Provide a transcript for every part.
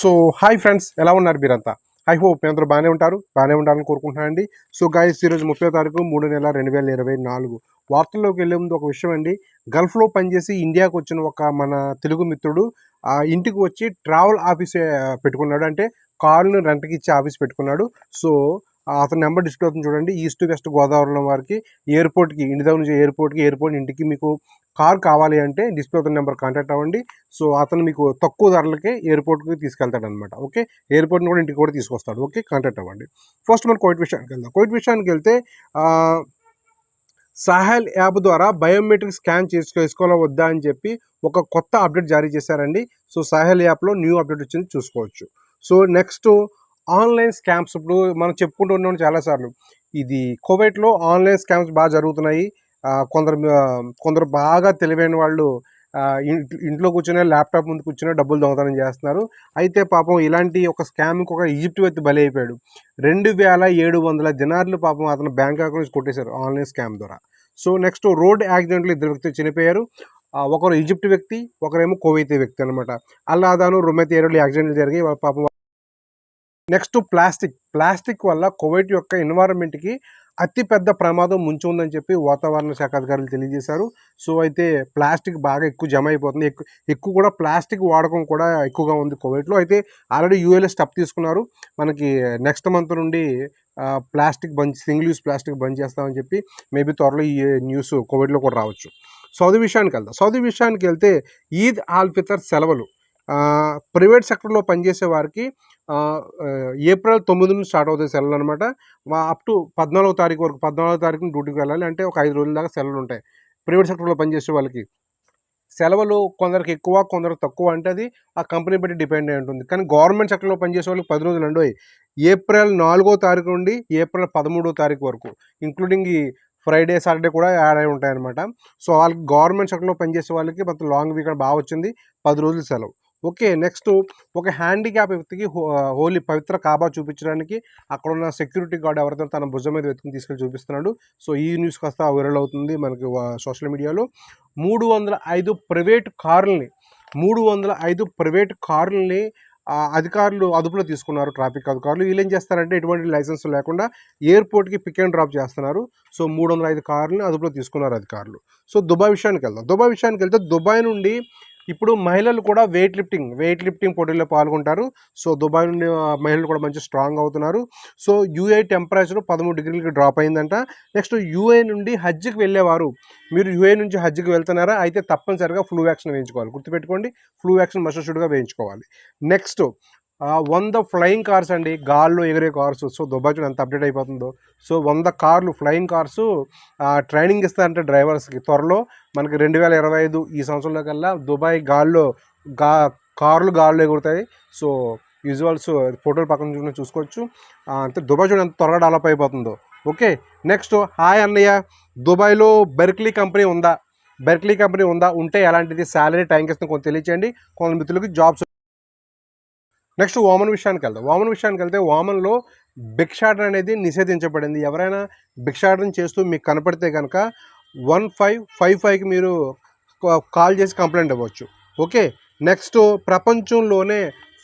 So hi friends ఎలా ఉన్నారు మీరంతా? ఐ హోప్ మీ అందరూ బాగానే ఉంటారు బాగానే ఉండాలని కోరుకుంటున్నాను అండి సో గాయస్ ఈరోజు ముప్పై తారీఖు మూడు నెల రెండు వేల ఇరవై నాలుగు వార్తల్లోకి వెళ్ళే ముందు ఒక విషయం అండి. గల్ఫ్లో పనిచేసి ఇండియాకు వచ్చిన ఒక మన తెలుగు మిత్రుడు ఆ ఇంటికి వచ్చి ట్రావెల్ ఆఫీస్ పెట్టుకున్నాడు. అంటే కారును రెంట్కి ఇచ్చే ఆఫీస్ పెట్టుకున్నాడు. సో అతని నెంబర్ డిస్ప్లే అవుతుంది చూడండి. ఈస్ట్ వెస్ట్ గోదావరిలో వారికి ఎయిర్పోర్ట్కి ఇంటి దగ్గర నుంచి ఎయిర్పోర్ట్కి ఎయిర్పోర్ట్ ఇంటికి మీకు కార్ కావాలి అంటే డిస్ప్లే అవుతున్న నెంబర్ కాంటాక్ట్ అవ్వండి. సో అతను మీకు తక్కువ ధరలకే ఎయిర్పోర్ట్కి తీసుకెళ్తాడు అనమాట ఓకే? ఎయిర్పోర్ట్ని కూడా ఇంటికి కూడా తీసుకొస్తాడు. ఓకే? కాంటాక్ట్ అవ్వండి. ఫస్ట్ మనం కోయిట్ విషయానికి వెళ్దాం. కోయిట్ విషయానికి వెళ్తే ఆ, సాహెల్ యాప్ ద్వారా బయోమెట్రిక్ స్కాన్ చేసుకో చేసుకోవాలా వద్దా అని చెప్పి ఒక కొత్త అప్డేట్ జారీ చేశారండి. సో సాహెల్ యాప్లో న్యూ అప్డేట్ వచ్చింది చూసుకోవచ్చు. సో నెక్స్ట్ ఆన్లైన్ స్కామ్స్ ఇప్పుడు మనం చెప్పుకుంటూ ఉన్నాం చాలాసార్లు ఇది కోవిడ్లో ఆన్లైన్ స్కామ్స్ బాగా జరుగుతున్నాయి. కొందరు కొందరు బాగా తెలివైన వాళ్ళు ఇంట్లో కూర్చునే ల్యాప్టాప్ ముందు కూర్చునే డబ్బులు దొంగతనం చేస్తున్నారు. అయితే పాపం ఇలాంటి ఒక స్కామ్కి ఒక ఈజిప్ట్ వ్యక్తి బలి అయిపోయాడు. రెండు వేల ఏడు వందల దినార్లు పాపం అతను బ్యాంక్ అకౌంట్ నుంచి కొట్టేశారు ఆన్లైన్ స్కామ్ ద్వారా. సో నెక్స్ట్ రోడ్ యాక్సిడెంట్లు ఇద్దరు వ్యక్తులు చనిపోయారు. ఒకరు ఈజిప్ట్ వ్యక్తి ఒకరేమో కోవైతే వ్యక్తి అనమాట అల్లాదాను రొమెత్ ఏరియాలో యాక్సిడెంట్లు జరిగాయి. వాళ్ళ పాపం నెక్స్ట్ ప్లాస్టిక్. ప్లాస్టిక్ వల్ల కువైట్ యొక్క ఎన్వైరన్మెంట్కి అతిపెద్ద ప్రమాదం ముంచి ఉందని చెప్పి వాతావరణ శాఖ అధికారులు తెలియజేశారు. సో అయితే ప్లాస్టిక్ బాగా ఎక్కువ జమ అయిపోతుంది. ఎక్కువ ఎక్కువ కూడా ప్లాస్టిక్ వాడకం కూడా ఎక్కువగా ఉంది కువైట్లో అయితే ఆల్రెడీ యూఏలో స్టెప్ తీసుకున్నారు. మనకి నెక్స్ట్ మంత్ నుండి ప్లాస్టిక్ బంద్ సింగిల్ యూస్ ప్లాస్టిక్ బంద్ చేస్తామని చెప్పి మేబీ త్వరలో ఈ న్యూస్ కోవిడ్లో కూడా రావచ్చు. సౌదీ విషయానికి వెళ్దాం. సౌదీ విషయానికి వెళ్తే ఈద్ ఆల్ ఫితర్ సెలవులు. ప్రైవేట్ సెక్టర్లో పనిచేసే వారికి ఏప్రిల్ తొమ్మిది నుంచి స్టార్ట్ అవుతాయి సెలవులు అనమాట అప్ టు పద్నాలుగో తారీఖు వరకు పద్నాలుగో తారీఖున డ్యూటీకి వెళ్ళాలి. అంటే ఒక ఐదు రోజుల దాకా సెలవులు ఉంటాయి. ప్రైవేట్ సెక్టర్లో పనిచేసే వాళ్ళకి. సెలవులు కొందరికి ఎక్కువ కొందరికి తక్కువ అంటే అది ఆ కంపెనీ బట్టి డిపెండ్ అయి ఉంటుంది. కానీ గవర్నమెంట్ సెక్టర్లో పనిచేసే వాళ్ళకి పది రోజులు అండి. ఏప్రిల్ నాలుగో తారీఖు నుండి ఏప్రిల్ పదమూడో తారీఖు వరకు ఇంక్లూడింగ్ ఈ ఫ్రైడే సాటర్డే కూడా యాడ్ అయి ఉంటాయన్నమాట సో వాళ్ళకి గవర్నమెంట్ సెక్టర్లో పనిచేసే వాళ్ళకి మొత్తం లాంగ్ వీకెండ్ బాగా వచ్చింది. పది రోజులు సెలవు. ఓకే నెక్స్ట్ ఒక హ్యాండిక్యాప్ వ్యక్తికి హో- హోలీ పవిత్ర కాబా చూపించడానికి అక్కడ ఉన్న సెక్యూరిటీ గార్డ్ ఎవరితో తన భుజం మీద వెతుకుని తీసుకెళ్ళి చూపిస్తున్నాడు. సో ఈ న్యూస్ కాస్త వైరల్ అవుతుంది మనకి సోషల్ మీడియాలో. మూడు వందల ఐదు ప్రైవేట్ కార్లని మూడు వందల ఐదు ప్రైవేట్ కార్లని అధికారులు అదుపులో తీసుకున్నారు ట్రాఫిక్ అధికారులు. వీళ్ళు ఏం చేస్తారంటే ఎటువంటి లైసెన్స్ లేకుండా ఎయిర్పోర్ట్కి పిక్ అండ్ డ్రాప్ చేస్తున్నారు. సో మూడు వందల ఐదు కార్లని అదుపులో తీసుకున్నారు అధికారులు. సో దుబాయ్ విషయానికి వెళ్దాం దుబాయ్ విషయానికి వెళ్తే దుబాయ్ నుండి ఇప్పుడు మహిళలు కూడా వెయిట్ లిఫ్టింగ్ వెయిట్ లిఫ్టింగ్ పోటీల్లో పాల్గొంటారు. సో దుబాయ్ నుండి ఆ, మహిళలు కూడా మంచి స్ట్రాంగ్ అవుతున్నారు. సో యూఏ టెంపరేచర్ పదమూడు డిగ్రీలకి డ్రాప్ అయిందంట. నెక్స్ట్ యూఏ నుండి హజ్కి వెళ్ళేవారు. మీరు యూఏ నుంచి హజ్కి వెళ్తున్నారా? అయితే తప్పనిసరిగా ఫ్లూ వ్యాక్సిన్ వేయించుకోవాలి. గుర్తుపెట్టుకోండి ఫ్లూ వ్యాక్సిన్ మస్టర్షుడ్గా వేయించుకోవాలి. నెక్స్ట్ వంద ఫ్లయింగ్ కార్స్ అండి. గాల్లో ఎగిరే కార్స్ సో దుబాయ్ చూడండి ఎంత అప్డేట్ అయిపోతుందో. సో వంద కార్లు ఫ్లయింగ్ కార్స్ ట్రైనింగ్ ఇస్తారంటే డ్రైవర్స్కి త్వరలో మనకి రెండు వేల ఇరవై ఐదు ఈ సంవత్సరంలో కల్లా దుబాయ్ గాల్లో గా కార్లు గాల్లో ఎగురుతాయి. సో విజువల్స్ ఫోటోలు పక్కన చూసుకుని చూసుకోవచ్చు. అంటే దుబాయ్ చూడండి ఎంత త్వరగా డెవలప్ అయిపోతుందో. ఓకే నెక్స్ట్ హాయ్ అన్నయ్య. దుబాయ్లో బెర్క్లీ కంపెనీ ఉందా? బెర్క్లీ కంపెనీ ఉందా? ఉంటే ఎలాంటిది? శాలరీ టైంకి ఇస్తుంది కొంత తెలియచేయండి. కొంత మిత్రులకి జాబ్స్ నెక్స్ట్ వామన్ విషయానికి వెళ్దాం. వామన్ విషయానికి వెళ్తే వామన్లో భిక్షాటన అనేది నిషేధించబడింది. ఎవరైనా భిక్షాటన చేస్తూ మీకు కనపడితే కనుక వన్ ఫైవ్ ఫైవ్ ఫైవ్కి మీరు కాల్ చేసి కంప్లైంట్ ఇవ్వచ్చు. ఓకే? నెక్స్ట్ ప్రపంచంలోనే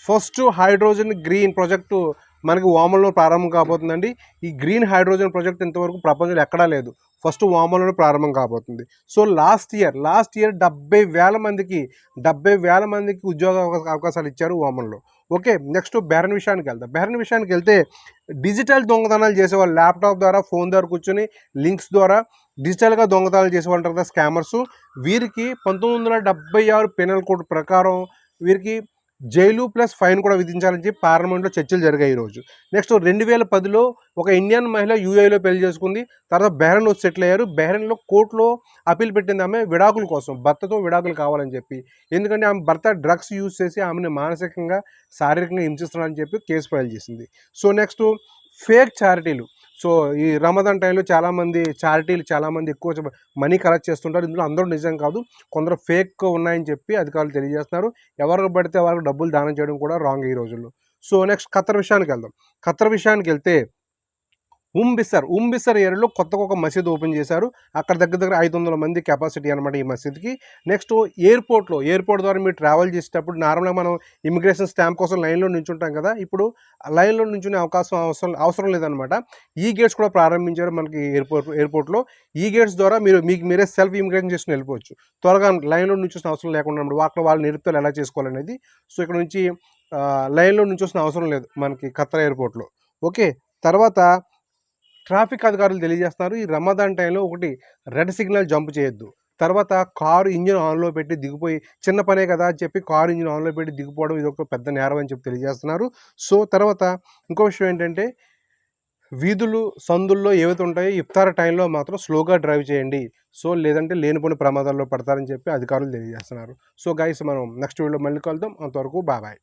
ఫస్ట్ హైడ్రోజన్ గ్రీన్ ప్రాజెక్టు మనకి వామల్లో ప్రారంభం కాబోతుందండి. ఈ గ్రీన్ హైడ్రోజన్ ప్రాజెక్ట్ ఇంతవరకు ప్రపంచంలో ఎక్కడా లేదు. ఫస్ట్ ఓమన్లోనే ప్రారంభం కాబోతుంది. So last year last year డెబ్బై వేల మందికి డెబ్బై వేల మందికి ఉద్యోగ అవకాశాలు ఇచ్చారు ఓమన్లో ఓకే నెక్స్ట్ బెరన్ విషయానికి వెళ్దాం. బెరన్ విషయానికి వెళ్తే డిజిటల్ దొంగతనాలు చేసేవాళ్ళు ల్యాప్టాప్ ద్వారా ఫోన్ ద్వారా కూర్చొని లింక్స్ ద్వారా డిజిటల్గా దొంగతనాలు చేసేవాళ్ళు ఉంటారు కదా స్కామర్స్ వీరికి పంతొమ్మిది వందల డెబ్బై ఆరు పెనల్ కోడ్ ప్రకారం వీరికి జైలు ప్లస్ ఫైన్ కూడా విధించాలని చెప్పి పార్లమెంట్లో చర్చలు జరిగాయి ఈరోజు నెక్స్ట్ రెండు వేల పదిలో ఒక ఇండియన్ మహిళ యూఏలో పెళ్ళి చేసుకుంది. తర్వాత బెహ్రెన్ వచ్చి సెటిల్ అయ్యారు. బెహ్రెన్లో కోర్టులో అప్పీల్ పెట్టింది ఆమె విడాకుల కోసం భర్తతో విడాకులు కావాలని చెప్పి. ఎందుకంటే ఆమె భర్త డ్రగ్స్ యూజ్ చేసి ఆమెను మానసికంగా శారీరకంగా హింసిస్తున్నారని చెప్పి కేసు ఫైల్ చేసింది. సో నెక్స్ట్ ఫేక్ చారిటీలు. సో ఈ రమదాన్ టైంలో చాలామంది చారిటీలు చాలామంది ఎక్కువ మనీ కలెక్ట్ చేస్తుంటారు. ఇందులో అందరూ నిజం కాదు. కొందరు ఫేక్ ఉన్నాయని చెప్పి అధికారులు తెలియజేస్తున్నారు. ఎవరికి పడితే వాళ్ళకి డబ్బులు దానం చేయడం కూడా రాంగ్ ఈ రోజుల్లో. సో నెక్స్ట్ ఖతర్ విషయానికి వెళ్దాం. ఖత్తర్ విషయానికి వెళ్తే ఉంబిసర్ ఉంబిసర్ ఏరియాలో కొత్తగా ఒక మసీద్ ఓపెన్ చేశారు. అక్కడ దగ్గర దగ్గర ఐదు వందల మంది కెపాసిటీ అనమాట ఈ మసీద్కి. నెక్స్ట్ ఎయిర్పోర్ట్లో ఎయిర్పోర్ట్ ద్వారా మీరు ట్రావెల్ చేసేటప్పుడు నార్మల్గా మనం ఇమిగ్రేషన్ స్టాంప్ కోసం లైన్లో నించుంటాం కదా. ఇప్పుడు లైన్లో నించునే అవకాశం అవసరం అవసరం లేదనమాట ఈ గేట్స్ కూడా ప్రారంభించారు మనకి ఎయిర్పోర్ట్ ఎయిర్పోర్ట్లో ఈ గేట్స్ ద్వారా మీరు మీకు మీరే సెల్ఫ్ ఇమిగ్రేషన్ చేసుకుని వెళ్ళిపోవచ్చు. త్వరగా లైన్లో నుంచి అవసరం లేకుండా అన్నమాట అక్కడ వాళ్ళు నిరుపుతారు ఎలా చేసుకోవాలనేది. సో ఇక్కడ నుంచి లైన్లో నుంచి అవసరం లేదు మనకి ఖత్తర్ ఎయిర్పోర్ట్లో ఓకే తర్వాత ట్రాఫిక్ అధికారులు తెలియజేస్తున్నారు ఈ రమదాన్ టైంలో ఒకటి రెడ్ సిగ్నల్ జంప్ చేయొద్దు. తర్వాత కారు ఇంజిన్ ఆన్లో పెట్టి దిగిపోయి చిన్న పనే కదా అని చెప్పి కారు ఇంజిన్ ఆన్లో పెట్టి దిగిపోవడం ఇది ఒక పెద్ద నేరం అని చెప్పి తెలియజేస్తున్నారు. సో తర్వాత ఇంకో విషయం ఏంటంటే వీధులు సందుల్లో ఏవైతే ఉంటాయో ఇఫ్తార్ టైంలో మాత్రం స్లోగా డ్రైవ్ చేయండి. సో లేదంటే లేనిపోని ప్రమాదాల్లో పడతారని చెప్పి అధికారులు తెలియజేస్తున్నారు. సో గైస్ మనం నెక్స్ట్ వీడియో మళ్ళీ కలుద్దాం. అంతవరకు బాబాయ్